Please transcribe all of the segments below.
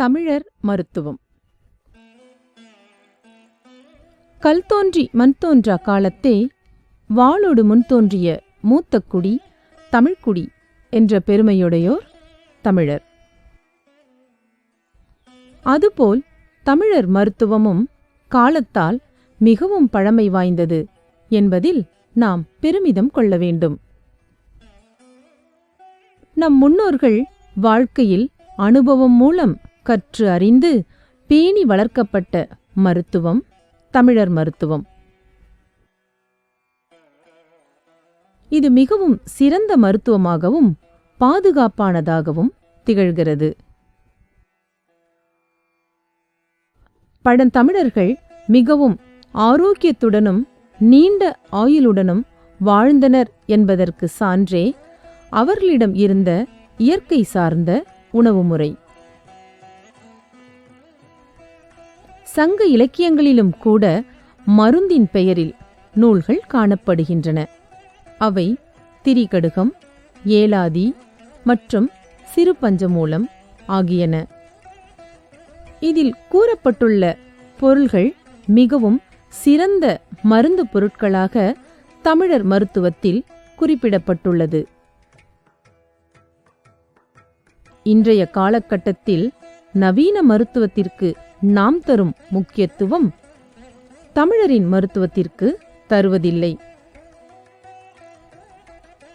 தமிழர் மருத்துவம். கல் தோன்றி மண் தோன்றா காலத்தே வாளோடு முன் தோன்றிய மூத்த குடி தமிழ்க்குடி என்ற பெருமையுடையோர் தமிழர். அதுபோல் தமிழர் மருத்துவமும் காலத்தால் மிகவும் பழமை வாய்ந்தது என்பதில் நாம் பெருமிதம் கொள்ள வேண்டும். நம் முன்னோர்கள் வாழ்க்கையில் அனுபவம் மூலம் கற்று அறிந்து பேணி வளர்க்கப்பட்ட மருத்துவம் தமிழர் மருத்துவம். இது மிகவும் சிறந்த மருத்துவமாகவும் பாதுகாப்பானதாகவும் திகழ்கிறது. பழந்தமிழர்கள் மிகவும் ஆரோக்கியத்துடனும் நீண்ட ஆயுளுடனும் வாழ்ந்தனர் என்பதற்கு சான்றே அவர்களிடம் இருந்த இயற்கை சார்ந்த உணவு முறை. சங்க இலக்கியங்களிலும் கூட மருந்தின் பெயரில் நூல்கள் காணப்படுகின்றன. அவை திரிகடுகம் ஏலாதி மற்றும் சிறு பஞ்சமூலம் ஆகியன. இதில் கூறப்பட்டுள்ள பொருள்கள் மிகவும் சிறந்த மருந்து பொருட்களாக தமிழர் மருத்துவத்தில் குறிப்பிடப்பட்டுள்ளது. இன்றைய காலகட்டத்தில் நவீன மருத்துவத்திற்கு நாம் தரும் முக்கியத்துவம் தமிழரின் மருத்துவத்திற்கு தருவதில்லை.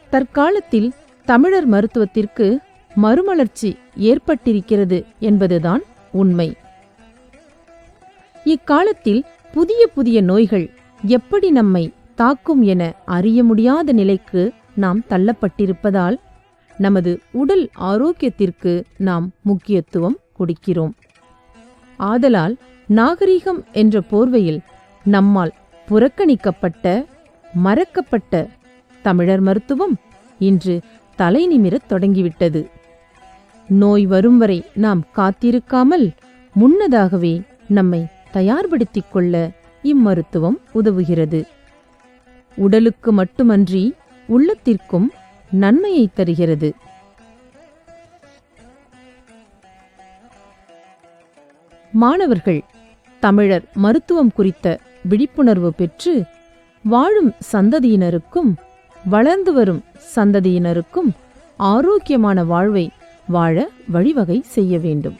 தற்காலத்தில் தமிழர் மருத்துவத்திற்கு மறுமலர்ச்சி ஏற்பட்டிருக்கிறது என்பதுதான் உண்மை. இக்காலத்தில் புதிய புதிய நோய்கள் எப்படி நம்மை தாக்கும் என அறிய முடியாத நிலைக்கு நாம் தள்ளப்பட்டிருப்பதால் நமது உடல் ஆரோக்கியத்திற்கு நாம் முக்கியத்துவம் கொடுக்கிறோம். ஆதலால் நாகரிகம் என்ற போர்வையில் நம்மால் புறக்கணிக்கப்பட்ட மறக்கப்பட்ட தமிழர் மருத்துவம் இன்று தலை நிமிரத் தொடங்கிவிட்டது. நோய் வரும் வரை நாம் காத்திருக்காமல் முன்னதாகவே நம்மை தயார்படுத்திக் கொள்ள இம்மருத்துவம் உதவுகிறது. உடலுக்கு மட்டுமன்றி உள்ளத்திற்கும் நன்மையை தருகிறது. மாணவர்கள் தமிழர் மருத்துவம் குறித்த விழிப்புணர்வு பெற்று வாழும் சந்ததியினருக்கும் வளர்ந்து வரும் சந்ததியினருக்கும் ஆரோக்கியமான வாழ்வை வாழ வழிவகை செய்ய வேண்டும்.